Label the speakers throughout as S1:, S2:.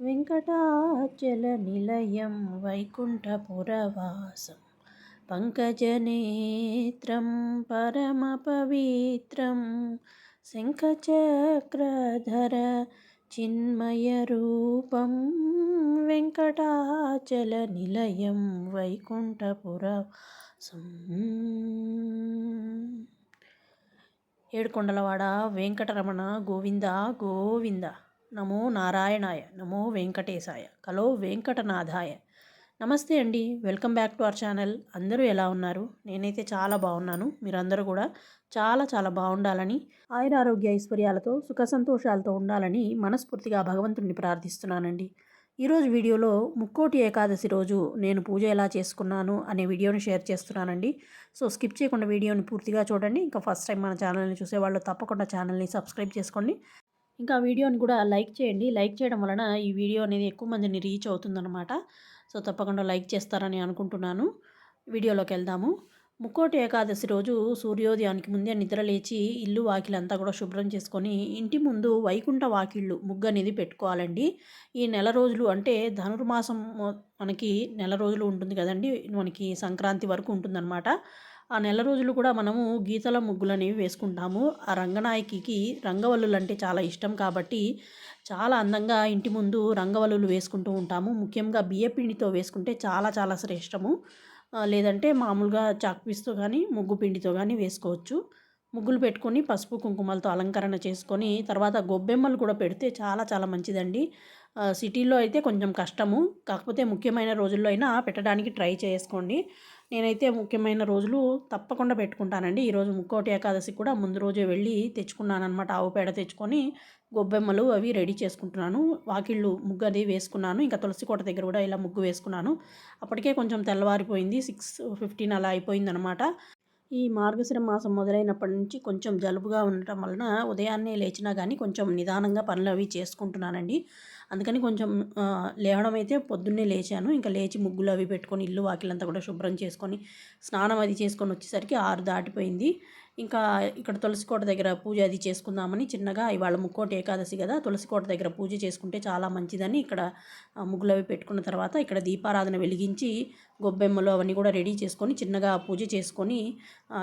S1: వెంకటాచలనిలయం వైకుంఠపురవాసం. పంకజనేత్రం పరమపవిత్రం. శంఖచక్రధర చిన్మయరూపం వెంకటాచలనిలయం వైకుంఠపురవాసం. ఏడుకొండలవాడ వెంకటరమణ గోవింద గోవింద. నమో నారాయణాయ నమో వెంకటేశాయ కలో వెంకటనాథాయ. నమస్తే అండి welcome back to our channel. అందరూ ఎలా ఉన్నారు? నేనైతే చాలా బాగున్నాను. మీరందరూ కూడా చాలా చాలా బాగుండాలని ఆయుర ఆరోగ్య ఐశ్వర్యాలతో సుఖ సంతోషాలతో ఉండాలని మనస్ఫూర్తిగా భగవంతుడిని ప్రార్థిస్తున్నానండి. ఈరోజు వీడియోలో ముక్కోటి ఏకాదశి రోజు నేను పూజ ఎలా చేసుకున్నాను అనే వీడియోని షేర్ చేస్తున్నానండి. సో స్కిప్ చేయకుండా వీడియోని పూర్తిగా చూడండి. ఇంకా ఫస్ట్ టైం మన ఛానల్ని చూసేవాళ్ళు తప్పకుండా ఛానల్ని సబ్స్క్రైబ్ చేసుకోండి. ఇంకా వీడియోని కూడా లైక్ చేయండి. లైక్ చేయడం వలన ఈ వీడియో అనేది ఎక్కువ మందిని రీచ్ అవుతుందన్నమాట. సో తప్పకుండా లైక్ చేస్తారని అనుకుంటున్నాను. వీడియోలోకి వెళ్దాము. ముక్కోటి ఏకాదశి రోజు సూర్యోదయానికి ముందే నిద్ర లేచి ఇల్లు వాకిలంతా కూడా శుభ్రం చేసుకొని ఇంటి ముందు వైకుంఠ వాకిళ్ళు ముగ్గు అనేది పెట్టుకోవాలండి. ఈ నెల రోజులు అంటే ధనుర్మాసం మనకి నెల రోజులు ఉంటుంది కదండి. మనకి సంక్రాంతి వరకు ఉంటుందన్నమాట. ఆ నెల రోజులు కూడా మనము గీతల ముగ్గులు అనేవి వేసుకుంటాము. ఆ రంగనాయకికి రంగవల్లులు అంటే చాలా ఇష్టం కాబట్టి చాలా అందంగా ఇంటి ముందు రంగవల్లులు వేసుకుంటూ ఉంటాము. ముఖ్యంగా బియ్యపిండితో వేసుకుంటే చాలా చాలా శ్రేష్టము. లేదంటే మామూలుగా చాక్పీస్తో కానీ ముగ్గు పిండితో కానీ వేసుకోవచ్చు. ముగ్గులు పెట్టుకొని పసుపు కుంకుమలతో అలంకరణ చేసుకొని తర్వాత గొబ్బెమ్మలు కూడా పెడితే చాలా చాలా మంచిదండి. సిటీలో అయితే కొంచెం కష్టము. కాకపోతే ముఖ్యమైన రోజుల్లో అయినా పెట్టడానికి ట్రై చేసుకోండి. నేనైతే ముఖ్యమైన రోజులు తప్పకుండా పెట్టుకుంటానండి. ఈరోజు ముక్కోటి ఏకాదశి కూడా ముందు రోజే వెళ్ళి తెచ్చుకున్నానమాట ఆవు పేడ తెచ్చుకొని గొబ్బెమ్మలు అవి రెడీ చేసుకుంటున్నాను. వాకిళ్ళు ముగ్గు అది వేసుకున్నాను. ఇంకా తులసి కోట దగ్గర కూడా ఇలా ముగ్గు వేసుకున్నాను. అప్పటికే కొంచెం తెల్లవారిపోయింది. సిక్స్ ఫిఫ్టీన్ అలా అయిపోయిందనమాట ఈ మార్గశిర మాసం మొదలైనప్పటి నుంచి కొంచెం జలుబుగా ఉండటం వలన ఉదయాన్నే లేచినా కానీ కొంచెం నిదానంగా పనులు అవి చేసుకుంటున్నానండి. అందుకని కొంచెం లేవడం అయితే పొద్దున్నే లేచాను. ఇంకా లేచి ముగ్గులు అవి పెట్టుకొని ఇల్లు వాకిలంతా కూడా శుభ్రం చేసుకొని స్నానం అది చేసుకొని వచ్చేసరికి ఆరు దాటిపోయింది. ఇంకా ఇక్కడ తులసికోట దగ్గర పూజ అది చేసుకుందామని చిన్నగా ఇవాళ ముక్కోటి ఏకాదశి కదా తులసికోట దగ్గర పూజ చేసుకుంటే చాలా మంచిదని ఇక్కడ ముగ్గులు అవి పెట్టుకున్న తర్వాత ఇక్కడ దీపారాధన వెలిగించి గొబ్బెమ్మలు అవన్నీ కూడా రెడీ చేసుకొని చిన్నగా పూజ చేసుకొని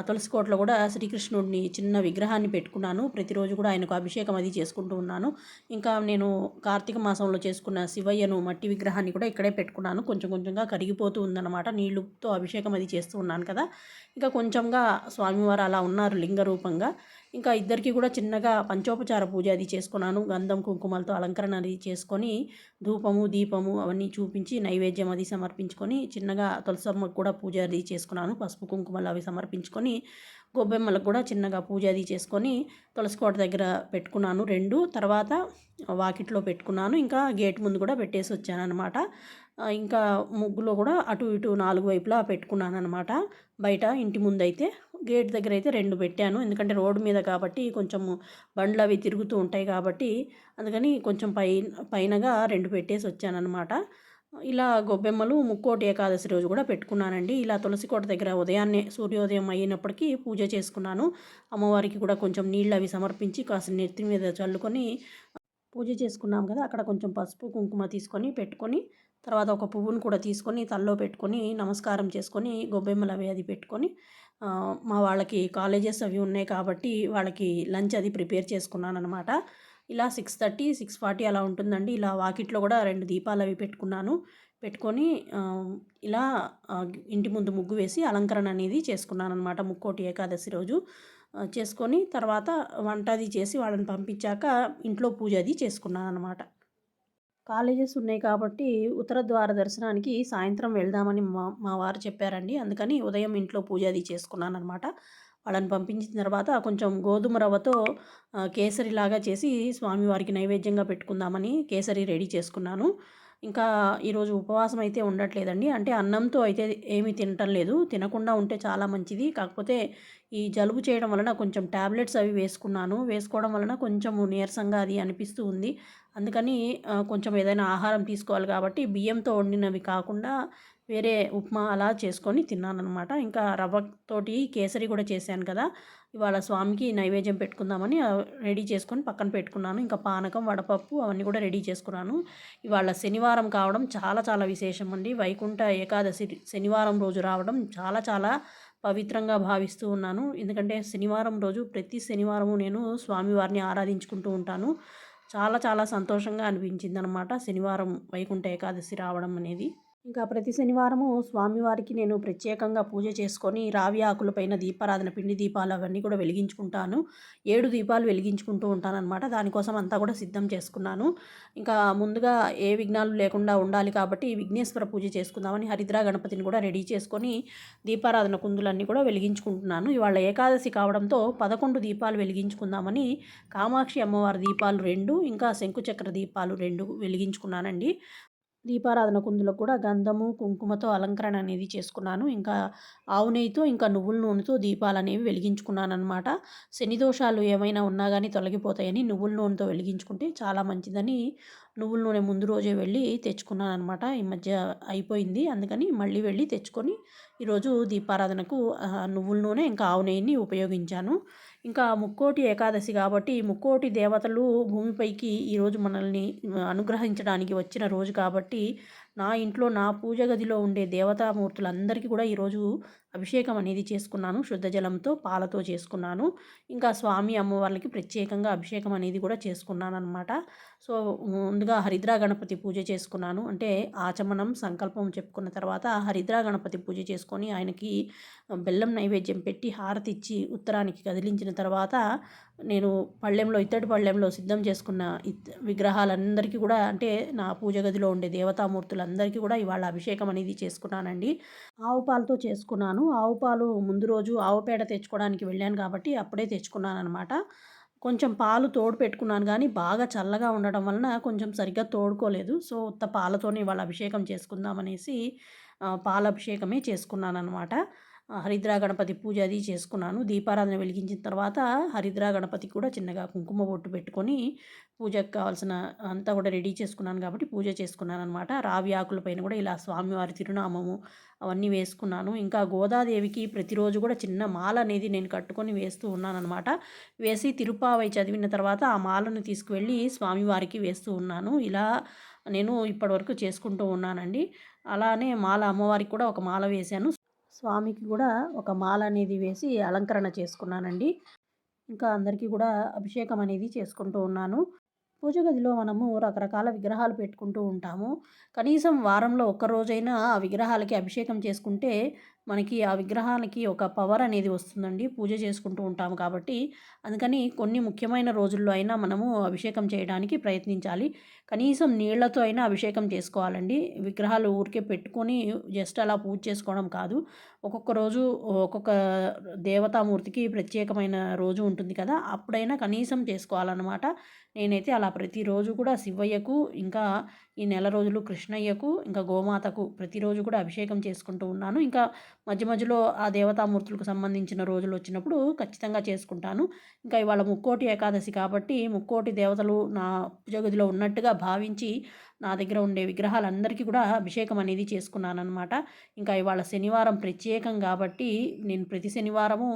S1: తులసికోటలో కూడా శ్రీకృష్ణుడిని చిన్న విగ్రహాన్ని పెట్టుకున్నాను. ప్రతిరోజు కూడా ఆయనకు అభిషేకం అది చేసుకుంటూ ఉన్నాను. ఇంకా నేను కార్తీక మాసంలో చేసుకున్న శివయ్యను మట్టి విగ్రహాన్ని కూడా ఇక్కడే పెట్టుకున్నాను. కొంచెం కొంచెంగా కరిగిపోతూ ఉందన్నమాట. నీళ్ళుతో అభిషేకం అది చేస్తూ ఉన్నాను కదా. ఇంకా కొంచెంగా స్వామివారు అలా ఉన్నారు లింగ రూపంగా. ఇంకా ఇద్దరికి కూడా చిన్నగా పంచోపచార పూజ అది చేసుకున్నాను. గంధం కుంకుమలతో అలంకరణ అది చేసుకొని ధూపము దీపము అవన్నీ చూపించి నైవేద్యం అది సమర్పించుకొని చిన్నగా తులసమ్మకు కూడా పూజ అది చేసుకున్నాను. పసుపు కుంకుమలు అవి సమర్పించుకొని గొబ్బెమ్మలకు కూడా చిన్నగా పూజ అది చేసుకొని తులసికోట దగ్గర పెట్టుకున్నాను రెండు. తర్వాత వాకిట్లో పెట్టుకున్నాను. ఇంకా గేట్ ముందు కూడా పెట్టేసి వచ్చాను అనమాట ఇంకా ముగ్గులో కూడా అటు ఇటు నాలుగు వైపులా పెట్టుకున్నాను అనమాట బయట ఇంటి ముందు అయితే గేట్ దగ్గర అయితే రెండు పెట్టాను. ఎందుకంటే రోడ్డు మీద కాబట్టి కొంచెము బండ్లు అవి తిరుగుతూ ఉంటాయి కాబట్టి అందుకని కొంచెం పై పైనగా రెండు పెట్టేసి వచ్చానమాట ఇలా గొబ్బెమ్మలు ముక్కోటి ఏకాదశి రోజు కూడా పెట్టుకున్నానండి. ఇలా తులసి కోట దగ్గర ఉదయాన్నే సూర్యోదయం అయినప్పటికీ పూజ చేసుకున్నాను. అమ్మవారికి కూడా కొంచెం నీళ్ళు అవి సమర్పించి కాసి నెత్తి మీద చల్లుకొని పూజ చేసుకున్నాం కదా అక్కడ కొంచెం పసుపు కుంకుమ తీసుకొని పెట్టుకొని తర్వాత ఒక పువ్వును కూడా తీసుకొని తల్లో పెట్టుకొని నమస్కారం చేసుకొని గొబ్బెమ్మలు అవి అది పెట్టుకొని మా వాళ్ళకి కాలేజెస్ అవి ఉన్నాయి కాబట్టి వాళ్ళకి లంచ్ అది ప్రిపేర్ చేసుకున్నాను అనమాట ఇలా సిక్స్ థర్టీ సిక్స్ ఫార్టీ అలా ఉంటుందండి. ఇలా వాకిట్లో కూడా రెండు దీపాలు అవి పెట్టుకున్నాను. పెట్టుకొని ఇలా ఇంటి ముందు ముగ్గు వేసి అలంకరణ అనేది చేసుకున్నాను అనమాట ముక్కోటి ఏకాదశి రోజు. చేసుకొని తర్వాత వంట అది చేసి వాళ్ళని పంపించాక ఇంట్లో పూజ అది చేసుకున్నాను అనమాట కాలేజెస్ ఉన్నాయి కాబట్టి ఉత్తర ద్వార దర్శనానికి సాయంత్రం వెళ్దామని మా మా వారు చెప్పారండి. అందుకని ఉదయం ఇంట్లో పూజ అది చేసుకున్నాను అనమాట వాళ్ళని పంపించిన తర్వాత కొంచెం గోధుమ రవ్వతో కేసరిలాగా చేసి స్వామివారికి నైవేద్యంగా పెట్టుకుందామని కేసరి రెడీ చేసుకున్నాను. ఇంకా ఈరోజు ఉపవాసం అయితే ఉండట్లేదండి. అంటే అన్నంతో అయితే ఏమీ తినటం లేదు. తినకుండా ఉంటే చాలా మంచిది. కాకపోతే ఈ జలుబు చేయడం వలన కొంచెం ట్యాబ్లెట్స్ అవి వేసుకున్నాను. వేసుకోవడం వలన కొంచెం నీరసంగా అది అనిపిస్తూ ఉంది. అందుకని కొంచెం ఏదైనా ఆహారం తీసుకోవాలి కాబట్టి బియ్యంతో వండినవి కాకుండా వేరే ఉప్మా అలా చేసుకొని తిన్నానమాట ఇంకా రవ్వతోటి కేసరి కూడా చేశాను కదా. ఇవాళ స్వామికి నైవేద్యం పెట్టుకుందామని రెడీ చేసుకొని పక్కన పెట్టుకున్నాను. ఇంకా పానకం వడపప్పు అవన్నీ కూడా రెడీ చేసుకున్నాను. ఇవాళ శనివారం కావడం చాలా చాలా విశేషం అండి వైకుంఠ ఏకాదశి శనివారం రోజు రావడం చాలా చాలా పవిత్రంగా భావిస్తూ ఉన్నాను. ఎందుకంటే శనివారం రోజు ప్రతి శనివారము నేను స్వామివారిని ఆరాధించుకుంటూ ఉంటాను. చాలా చాలా సంతోషంగా అనిపించింది అనమాట శనివారం వైకుంఠ ఏకాదశి రావడం అనేది. ఇంకా ప్రతి శనివారము స్వామివారికి నేను ప్రత్యేకంగా పూజ చేసుకొని రావి ఆకులపైన దీపారాధన పిండి దీపాలు అవన్నీ కూడా వెలిగించుకుంటాను. ఏడు దీపాలు వెలిగించుకుంటూ ఉంటాను అనమాట దానికోసం అంతా కూడా సిద్ధం చేసుకున్నాను. ఇంకా ముందుగా ఏ విఘ్నాలు లేకుండా ఉండాలి కాబట్టి విఘ్నేశ్వర పూజ చేసుకుందామని హరిద్రా గణపతిని కూడా రెడీ చేసుకొని దీపారాధన కుందులన్నీ కూడా వెలిగించుకుంటున్నాను. ఇవాళ ఏకాదశి కావడంతో పదకొండు దీపాలు వెలిగించుకుందామని కామాక్షి అమ్మవారి దీపాలు రెండు ఇంకా శంకుచక్ర దీపాలు రెండు వెలిగించుకున్నానండి. దీపారాధన కుందులో కూడా గంధము కుంకుమతో అలంకరణ అనేది చేసుకున్నాను. ఇంకా ఆవు నెయ్యితో ఇంకా నువ్వుల నూనెతో దీపాలు అనేవి వెలిగించుకున్నాను అనమాట శని దోషాలు ఏమైనా ఉన్నా కానీ తొలగిపోతాయని నువ్వుల నూనెతో వెలిగించుకుంటే చాలా మంచిదని నువ్వుల నూనె ముందు రోజే వెళ్ళి తెచ్చుకున్నాను అనమాట ఈ మధ్య అయిపోయింది. అందుకని మళ్ళీ వెళ్ళి తెచ్చుకొని ఈరోజు దీపారాధనకు నువ్వుల నూనె ఇంకా ఆవు నెయ్యిని ఉపయోగించాను. ఇంకా ముక్కోటి ఏకాదశి కాబట్టి ముక్కోటి దేవతలు భూమిపైకి ఈరోజు మనల్ని అనుగ్రహించడానికి వచ్చిన రోజు కాబట్టి నా ఇంట్లో నా పూజ గదిలో ఉండే దేవతామూర్తులందరికీ కూడా ఈరోజు అభిషేకం అనేది చేసుకున్నాను శుద్ధ జలంతో పాలతో చేసుకున్నాను. ఇంకా స్వామి అమ్మవార్లకి ప్రత్యేకంగా అభిషేకం అనేది కూడా చేసుకున్నాను అనమాట సో ముందుగా హరిద్రా గణపతి పూజ చేసుకున్నాను. అంటే ఆచమనం సంకల్పం చెప్పుకున్న తర్వాత హరిద్రా గణపతి పూజ చేసుకొని ఆయనకి బెల్లం నైవేద్యం పెట్టి హారతి ఇచ్చి ఉత్తరానికి కదిలించిన తర్వాత నేను పళ్ళెంలో ఇత్తడి పళ్ళెంలో సిద్ధం చేసుకున్న విగ్రహాలందరికీ కూడా అంటే నా పూజ గదిలో ఉండే దేవతామూర్తులందరికీ కూడా ఇవాళ అభిషేకం అనేది చేసుకున్నానండి. ఆవు పాలతో చేసుకున్నాను. ఆవు పాలు ముందు రోజు ఆవు పేడ తెచ్చుకోవడానికి వెళ్ళాను కాబట్టి అప్పుడే తెచ్చుకున్నాను అనమాట కొంచెం పాలు తోడు పెట్టుకున్నాను కానీ బాగా చల్లగా ఉండడం వలన కొంచెం సరిగ్గా తోడుకోలేదు. సో ఉత్త పాలతోనే వాళ్ళ అభిషేకం చేసుకుందామనేసి పాల అభిషేకమే చేసుకున్నాను అనమాట హరిద్రా గణపతి పూజ అది చేసుకున్నాను. దీపారాధన వెలిగించిన తర్వాత హరిద్రా గణపతి కూడా చిన్నగా కుంకుమ బొట్టు పెట్టుకొని పూజకు కావాల్సిన అంతా కూడా రెడీ చేసుకున్నాను కాబట్టి పూజ చేసుకున్నాను అనమాట రావి ఆకుల పైన కూడా ఇలా స్వామివారి తిరునామము అవన్నీ వేసుకున్నాను. ఇంకా గోదాదేవికి ప్రతిరోజు కూడా చిన్న మాల అనేది నేను కట్టుకొని వేస్తూ ఉన్నానమాట వేసి తిరుపావై చదివిన తర్వాత ఆ మాలను తీసుకువెళ్ళి స్వామివారికి వేస్తూ ఉన్నాను. ఇలా నేను ఇప్పటివరకు చేసుకుంటూ ఉన్నానండి. అలానే మాల అమ్మవారికి కూడా ఒక మాల వేశాను. స్వామికి కూడా ఒక మాల అనేది వేసి అలంకరణ చేసుకున్నానండి. ఇంకా అందరికీ కూడా అభిషేకం అనేది చేసుకుంటూ ఉన్నాను. పూజ గదిలో మనము రకరకాల విగ్రహాలు పెట్టుకుంటూ ఉంటాము. కనీసం వారంలో ఒక్కరోజైనా ఆ విగ్రహాలకి అభిషేకం చేసుకుంటే మనకి ఆ విగ్రహానికి ఒక పవర్ అనేది వస్తుందండి. పూజ చేసుకుంటూ ఉంటాము కాబట్టి అందుకని కొన్ని ముఖ్యమైన రోజుల్లో అయినా మనము అభిషేకం చేయడానికి ప్రయత్నించాలి. కనీసం నీళ్ళతో అయినా అభిషేకం చేసుకోవాలండి. విగ్రహాలు ఊరికే పెట్టుకొని జస్ట్ అలా పూజ చేసుకోవడం కాదు. ఒక్కొక్క రోజు ఒక్కొక్క దేవతామూర్తికి ప్రత్యేకమైన రోజు ఉంటుంది కదా అప్పుడైనా కనీసం చేసుకోవాలన్నమాట. నేనైతే అలా ప్రతిరోజు కూడా శివయ్యకు ఇంకా ఈ నెల రోజులు కృష్ణయ్యకు ఇంకా గోమాతకు ప్రతిరోజు కూడా అభిషేకం చేసుకుంటూ ఉన్నాను. ఇంకా మధ్య మధ్యలో ఆ దేవతామూర్తులకు సంబంధించిన రోజులు వచ్చినప్పుడు ఖచ్చితంగా చేసుకుంటాను. ఇంకా ఇవాళ ముక్కోటి ఏకాదశి కాబట్టి ముక్కోటి దేవతలు నా పూజగదిలో ఉన్నట్టుగా భావించి నా దగ్గర ఉండే విగ్రహాలందరికీ కూడా అభిషేకం అనేది చేసుకున్నానమాట ఇంకా ఇవాళ శనివారం ప్రత్యేకం కాబట్టి నేను ప్రతి శనివారము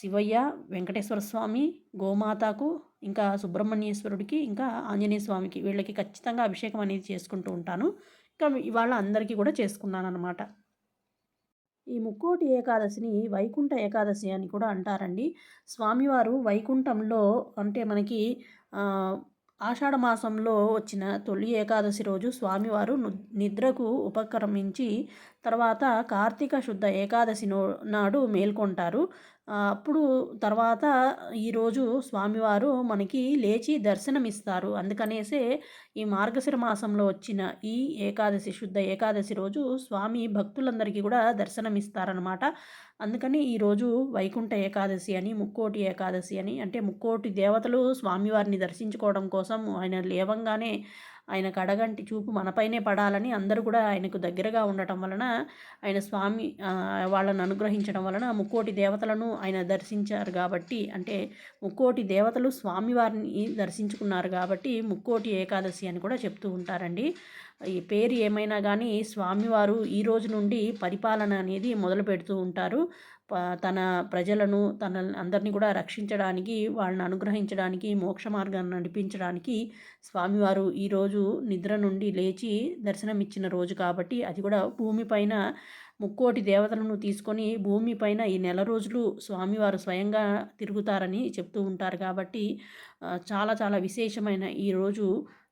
S1: శివయ్య వెంకటేశ్వర స్వామి గోమాతకు ఇంకా సుబ్రహ్మణ్యేశ్వరుడికి ఇంకా ఆంజనేయ స్వామికి వీళ్ళకి ఖచ్చితంగా అభిషేకం అనేది చేసుకుంటూ ఉంటాను. ఇంకా ఇవాళ అందరికీ కూడా చేసుకున్నాను అనమాట ఈ ముక్కోటి ఏకాదశిని వైకుంఠ ఏకాదశి అని కూడా అంటారండి. స్వామివారు వైకుంఠంలో అంటే మనకి ఆషాఢమాసంలో వచ్చిన తొలి ఏకాదశి రోజు స్వామివారు నిద్రకు ఉపక్రమించి తర్వాత కార్తీక శుద్ధ ఏకాదశి నాడు మేల్కొంటారు. అప్పుడు తర్వాత ఈరోజు స్వామివారు మనకి లేచి దర్శనమిస్తారు. అందుకనేసే ఈ మార్గశిర మాసంలో వచ్చిన ఈ ఏకాదశి శుద్ధ ఏకాదశి రోజు స్వామి భక్తులందరికీ కూడా దర్శనమిస్తారనమాట అందుకని ఈరోజు వైకుంఠ ఏకాదశి అని ముక్కోటి ఏకాదశి అని అంటే ముక్కోటి దేవతలు స్వామివారిని దర్శించుకోవడం కోసం ఆయన లేవంగానే ఆయన కడగంటి చూపు మనపైనే పడాలని అందరూ కూడా ఆయనకు దగ్గరగా ఉండటం వలన ఆయన స్వామి వాళ్ళను అనుగ్రహించడం వలన ముక్కోటి దేవతలను ఆయన దర్శించారు కాబట్టి అంటే ముక్కోటి దేవతలు స్వామివారిని దర్శించుకున్నారు కాబట్టి ముక్కోటి ఏకాదశి అని కూడా చెప్తూ ఉంటారండి. ఈ పేరు ఏమైనా కానీ స్వామివారు ఈ రోజు నుండి పరిపాలన అనేది మొదలు పెడుతూ ఉంటారు. తన ప్రజలను తన అందరినీ కూడా రక్షించడానికి వాళ్ళని అనుగ్రహించడానికి మోక్ష మార్గాన్ని నడిపించడానికి స్వామివారు ఈరోజు నిద్ర నుండి లేచి దర్శనమిచ్చిన రోజు కాబట్టి అది కూడా భూమిపైన ముక్కోటి దేవతలను తీసుకొని భూమిపైన ఈ నెల రోజులు స్వామివారు స్వయంగా తిరుగుతారని చెప్తూ ఉంటారు కాబట్టి చాలా చాలా విశేషమైన ఈరోజు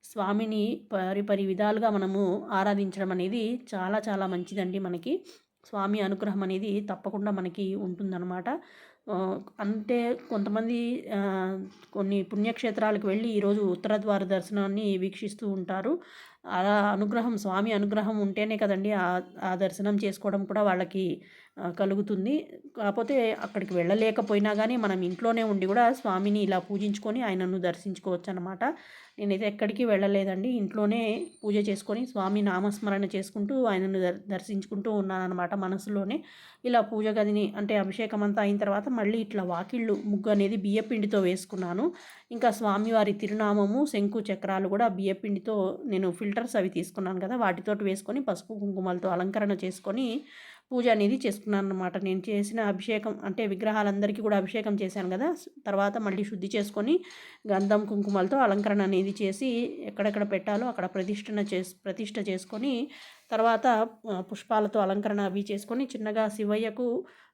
S1: స్వామిని పరిపరి విధాలుగా మనము ఆరాధించడం అనేది చాలా చాలా మంచిదండి మనకి. స్వామి అనుగ్రహం అనేది తప్పకుండా మనకి ఉంటుందన్నమాట. అంటే కొంతమంది కొన్ని పుణ్యక్షేత్రాలకు వెళ్ళి ఈరోజు ఉత్తర ద్వార దర్శనాన్ని వీక్షిస్తూ ఉంటారు. అలా అనుగ్రహం స్వామి అనుగ్రహం ఉంటేనే కదండి ఆ దర్శనం చేసుకోవడం కూడా వాళ్ళకి కలుగుతుంది. కాకపోతే అక్కడికి వెళ్ళలేకపోయినా కానీ మనం ఇంట్లోనే ఉండి కూడా స్వామిని ఇలా పూజించుకొని ఆయనను దర్శించుకోవచ్చు అనమాట నేనైతే ఎక్కడికి వెళ్ళలేదండి. ఇంట్లోనే పూజ చేసుకొని స్వామి నామస్మరణ చేసుకుంటూ ఆయనను దర్శించుకుంటూ ఉన్నానన్నమాట మనసులోనే. ఇలా పూజ గదిని అంటే అభిషేకం అంతా అయిన తర్వాత మళ్ళీ ఇట్లా వాకిళ్ళు ముగ్గు అనేది బియ్యపిండితో వేసుకున్నాను. ఇంకా స్వామివారి తిరునామము శంకు చక్రాలు కూడా బియ్యపిండితో నేను ఫిల్టర్స్ అవి తీసుకున్నాను కదా వాటితోటి వేసుకొని పసుపు కుంకుమలతో అలంకరణ చేసుకొని పూజ అనేది చేసుకున్నాను అనమాట నేను చేసిన అభిషేకం అంటే విగ్రహాలందరికీ కూడా అభిషేకం చేశాను కదా. తర్వాత మళ్ళీ శుద్ధి చేసుకొని గంధం కుంకుమలతో అలంకరణ అనేది చేసి ఎక్కడెక్కడ పెట్టాలో అక్కడ ప్రతిష్టన చేసి ప్రతిష్ట చేసుకొని తర్వాత పుష్పాలతో అలంకరణ అవి చేసుకొని చిన్నగా శివయ్యకు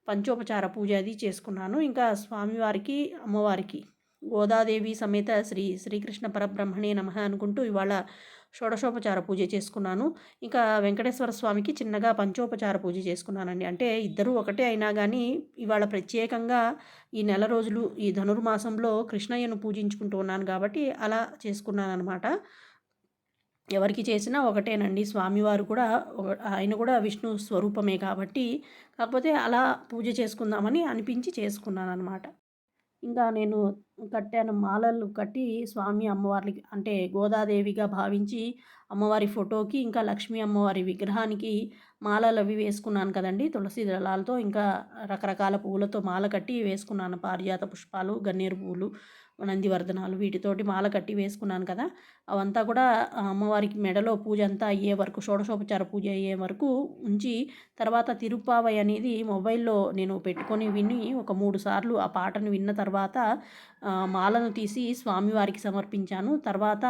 S1: పంచోపచార పూజ అది చేసుకున్నాను. ఇంకా స్వామివారికి అమ్మవారికి గోదాదేవి సమేత శ్రీ శ్రీకృష్ణ పరబ్రహ్మణే నమ అనుకుంటూ ఇవాళ షోడశోపచార పూజ చేసుకున్నాను. ఇంకా వెంకటేశ్వర స్వామికి చిన్నగా పంచోపచార పూజ చేసుకున్నానండి. అంటే ఇద్దరు ఒకటే అయినా కానీ ఇవాళ ప్రత్యేకంగా ఈ నెల రోజులు ఈ ధనుర్మాసంలో కృష్ణయ్యను పూజించుకుంటూ ఉన్నాను కాబట్టి అలా చేసుకున్నాను అనమాట ఎవరికి చేసినా ఒకటేనండి. స్వామివారు కూడా ఆయన కూడా విష్ణు స్వరూపమే కాబట్టి కాకపోతే అలా పూజ చేసుకుందామని అనిపించి చేసుకున్నాను అనమాట ఇంకా నేను కట్టాను మాలలు కట్టి స్వామి అమ్మవారికి అంటే గోదాదేవిగా భావించి అమ్మవారి ఫోటోకి ఇంకా లక్ష్మీ అమ్మవారి విగ్రహానికి మాలలు అవి వేసుకున్నాను కదండి. తులసి దళాలతో ఇంకా రకరకాల పువ్వులతో మాల కట్టి వేసుకున్నాను. పారిజాత పుష్పాలు గన్నేరు పువ్వులు నందివర్ధనాలు వీటితోటి మాల కట్టి వేసుకున్నాను కదా అవంతా కూడా అమ్మవారికి మెడలో పూజ అంతా అయ్యే వరకు షోడశోపచార పూజ అయ్యే వరకు ఉంచి తర్వాత తిరుపావై అనేది మొబైల్లో నేను పెట్టుకొని విని ఒక మూడు సార్లు ఆ పాటను విన్న తర్వాత మాలను తీసి స్వామివారికి సమర్పించాను. తర్వాత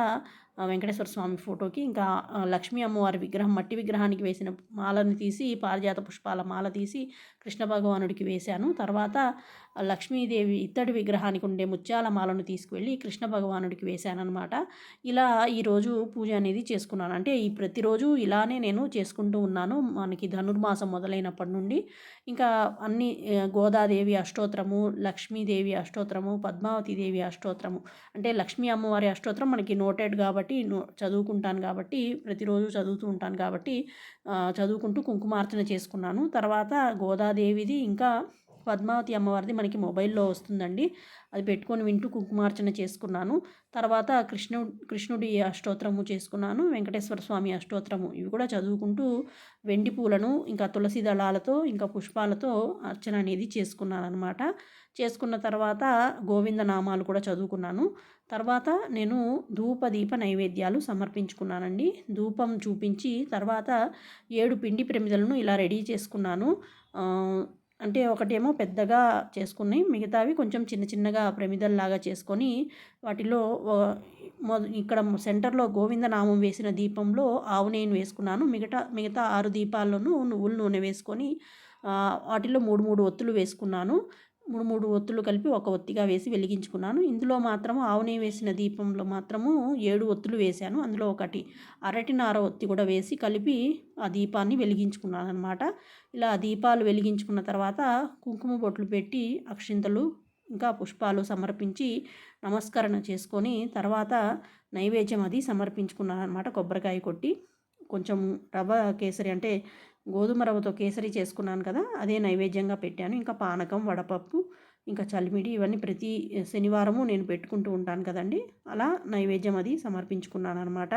S1: వెంకటేశ్వర స్వామి ఫోటోకి ఇంకా లక్ష్మీ అమ్మవారి విగ్రహం మట్టి విగ్రహానికి వేసిన మాలను తీసి పారిజాత పుష్పాల మాల తీసి కృష్ణ భగవానుడికి వేశాను. తర్వాత లక్ష్మీదేవి ఇత్తడి విగ్రహానికి ఉండే ముత్యాల మాలను తీసుకువెళ్ళి కృష్ణ భగవానుడికి వేశానమాట ఇలా ఈరోజు పూజ అనేది చేసుకున్నాను. అంటే ఈ ప్రతిరోజు ఇలానే నేను చేసుకుంటూ ఉన్నాను. మనకి ధనుర్మాసం మొదలైనప్పటి నుండి ఇంకా అన్ని గోదాదేవి అష్టోత్తరము లక్ష్మీదేవి అష్టోత్తరము పద్మావతి దేవి అష్టోత్తరము అంటే లక్ష్మీ అమ్మవారి అష్టోత్తరం మనకి నోటెడ్ కాబట్టి చదువుకుంటాను కాబట్టి ప్రతిరోజు చదువుతూ ఉంటాను కాబట్టి చదువుకుంటూ కుంకుమార్చన చేసుకున్నాను. తర్వాత గోదాదేవిది ఇంకా పద్మావతి అమ్మవారిది మనకి మొబైల్లో వస్తుందండి. అది పెట్టుకొని వింటూ కుంకుమార్చన చేసుకున్నాను. తర్వాత కృష్ణు కృష్ణుడి అష్టోత్తరము చేసుకున్నాను. వెంకటేశ్వర స్వామి అష్టోత్తరము. ఇవి కూడా చదువుకుంటూ వెండి పూలను ఇంకా తులసి దళాలతో ఇంకా పుష్పాలతో అర్చన అనేది చేసుకున్నాను అనమాట చేసుకున్న తర్వాత గోవింద నామాలు కూడా చదువుకున్నాను. తర్వాత నేను ధూప దీప నైవేద్యాలు సమర్పించుకున్నానండి. ధూపం చూపించి తర్వాత ఏడు పిండి ప్రమిదలను ఇలా రెడీ చేసుకున్నాను. అంటే ఒకటేమో పెద్దగా చేసుకుని మిగతావి కొంచెం చిన్న చిన్నగా ప్రమిదల్లాగా చేసుకొని వాటిలో ఇక్కడ సెంటర్లో గోవిందనామం వేసిన దీపంలో ఆవు నేను వేసుకున్నాను. మిగతా మిగతా ఆరు దీపాల్లోనూ నువ్వుల నూనె వేసుకొని వాటిలో మూడు మూడు ఒత్తులు వేసుకున్నాను. మూడు మూడు ఒత్తులు కలిపి ఒక ఒత్తిగా వేసి వెలిగించుకున్నాను. ఇందులో మాత్రము ఆవునే వేసిన దీపంలో మాత్రము ఏడు ఒత్తులు వేశాను. అందులో ఒకటి అరటి నార ఒత్తి కూడా వేసి కలిపి ఆ దీపాన్ని వెలిగించుకున్నాను అనమాట ఇలా దీపాలు వెలిగించుకున్న తర్వాత కుంకుమ బొట్లు పెట్టి అక్షింతలు ఇంకా పుష్పాలు సమర్పించి నమస్కరణ చేసుకొని తర్వాత నైవేద్యం అది సమర్పించుకున్నాను అనమాట కొబ్బరికాయ కొట్టి కొంచెం రవ్వ కేసరి అంటే గోధుమ రవ్వతో కేసరి చేసుకున్నాను కదా అదే నైవేద్యంగా పెట్టాను. ఇంకా పానకం వడపప్పు ఇంకా చలిమిడి ఇవన్నీ ప్రతి శనివారము నేను పెట్టుకుంటూ ఉంటాను కదండి. అలా నైవేద్యం అది సమర్పించుకున్నాను అనమాట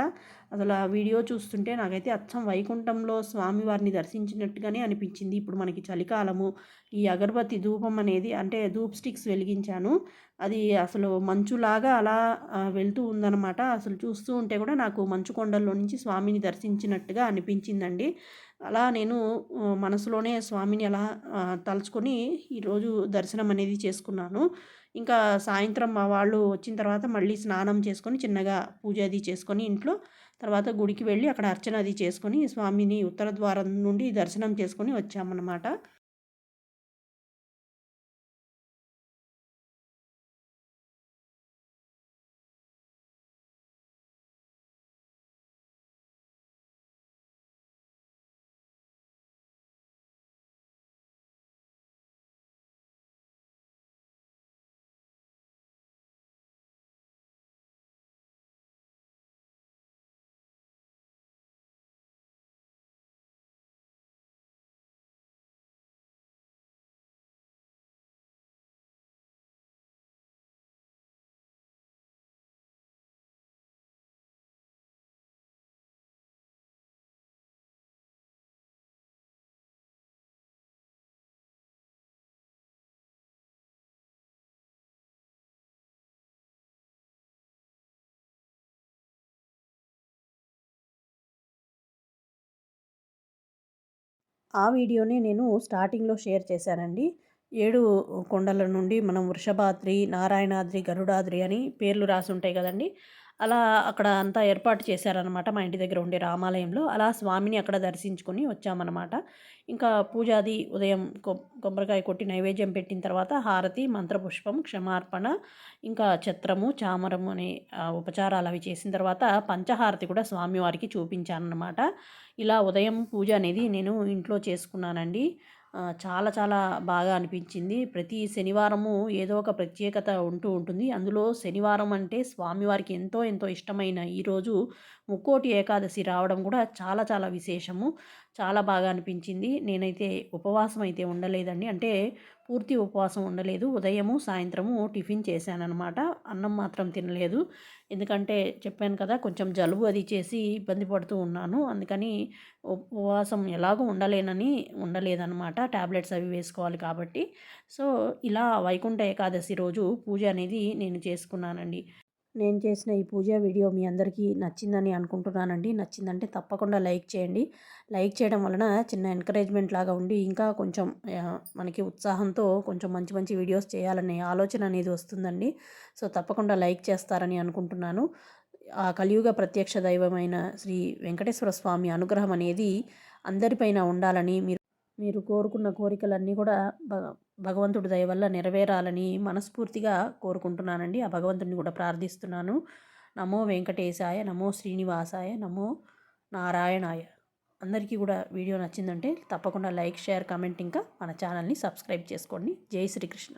S1: అసలు ఆ వీడియో చూస్తుంటే నాకైతే అచ్చం వైకుంఠంలో స్వామివారిని దర్శించినట్టుగానే అనిపించింది. ఇప్పుడు మనకి చలికాలము ఈ అగరబత్తి ధూపం అనేది అంటే ధూప్ స్టిక్స్ వెలిగించాను. అది అసలు మంచులాగా అలా వెళ్తూ ఉందన్నమాట. అసలు చూస్తూ ఉంటే కూడా నాకు మంచు కొండల్లో నుంచి స్వామిని దర్శించినట్టుగా అనిపించిందండి. అలా నేను మనసులోనే స్వామిని అలా తలుచుకొని ఈరోజు దర్శనం అనేది చేసుకున్నాను. ఇంకా సాయంత్రం మా వాళ్ళు వచ్చిన తర్వాత మళ్ళీ స్నానం చేసుకొని చిన్నగా పూజ అది చేసుకొని ఇంట్లో తర్వాత గుడికి వెళ్ళి అక్కడ అర్చన అది చేసుకొని స్వామిని ఉత్తర ద్వారం నుండి దర్శనం చేసుకొని వచ్చామన్నమాట. ఆ వీడియోని నేను స్టార్టింగ్లో షేర్ చేశానండి. ఏడు కొండల నుండి మనం వృషభాద్రి నారాయణాద్రి గరుడాద్రి అని పేర్లు రాసి ఉంటాయి కదండి. అలా అక్కడ అంతా ఏర్పాటు చేశారనమాట మా ఇంటి దగ్గర ఉండే రామాలయంలో. అలా స్వామిని అక్కడ దర్శించుకొని వచ్చామన్నమాట. ఇంకా పూజాది ఉదయం కొబ్బరికాయ కొట్టి నైవేద్యం పెట్టిన తర్వాత హారతి మంత్రపుష్పం క్షమార్పణ ఇంకా ఛత్రము చామరము అనే ఉపచారాలు అవి చేసిన తర్వాత పంచహారతి కూడా స్వామివారికి చూపించానన్నమాట. ఇలా ఉదయం పూజ అనేది నేను ఇంట్లో చేసుకున్నానండి. చాలా చాలా బాగా అనిపించింది. ప్రతి శనివారము ఏదో ఒక ప్రత్యేకత ఉంటూ ఉంటుంది. అందులో శనివారం అంటే స్వామివారికి ఎంతో ఎంతో ఇష్టమైన ఈరోజు ముక్కోటి ఏకాదశి రావడం కూడా చాలా చాలా విశేషము. చాలా బాగా అనిపించింది. నేనైతే ఉపవాసం అయితే ఉండలేదండి. అంటే పూర్తి ఉపవాసం ఉండలేదు. ఉదయము సాయంత్రము టిఫిన్ చేశానమాట అన్నం మాత్రం తినలేదు. ఎందుకంటే చెప్పాను కదా కొంచెం జలుబు అది చేసి ఇబ్బంది పడుతూ ఉన్నాను. అందుకని ఉపవాసం ఎలాగో ఉండలేనని ఉండలేదన్నమాట. ట్యాబ్లెట్స్ అవి వేసుకోవాలి కాబట్టి. సో ఇలా వైకుంఠ ఏకాదశి రోజు పూజ అనేది నేను చేసుకున్నానండి. నేను చేసిన ఈ పూజ వీడియో మీ అందరికీ నచ్చిందని అనుకుంటున్నానండి. నచ్చిందంటే తప్పకుండా లైక్ చేయండి. లైక్ చేయడం వలన చిన్న ఎంకరేజ్మెంట్ లాగా ఉండి ఇంకా కొంచెం మనకి ఉత్సాహంతో కొంచెం మంచి మంచి వీడియోస్ చేయాలనే ఆలోచన అనేది వస్తుందండి. సో తప్పకుండా లైక్ చేస్తారని అనుకుంటున్నాను. ఆ కలియుగ ప్రత్యక్ష దైవమైన శ్రీ వెంకటేశ్వర స్వామి అనుగ్రహం అనేది అందరిపైన ఉండాలని మీరు మీరు కోరుకున్న కోరికలన్నీ కూడా భగవంతుడి దయ వల్ల నెరవేరాలని మనస్ఫూర్తిగా కోరుకుంటున్నానండి. ఆ భగవంతుడిని కూడా ప్రార్థిస్తున్నాను. నమో వెంకటేశాయ నమో శ్రీనివాసాయ నమో నారాయణాయ. అందరికీ కూడా వీడియో నచ్చిందంటే తప్పకుండా లైక్ షేర్ కామెంట్ ఇంకా మన ఛానల్ని సబ్స్క్రైబ్ చేసుకోండి. జై శ్రీకృష్ణ.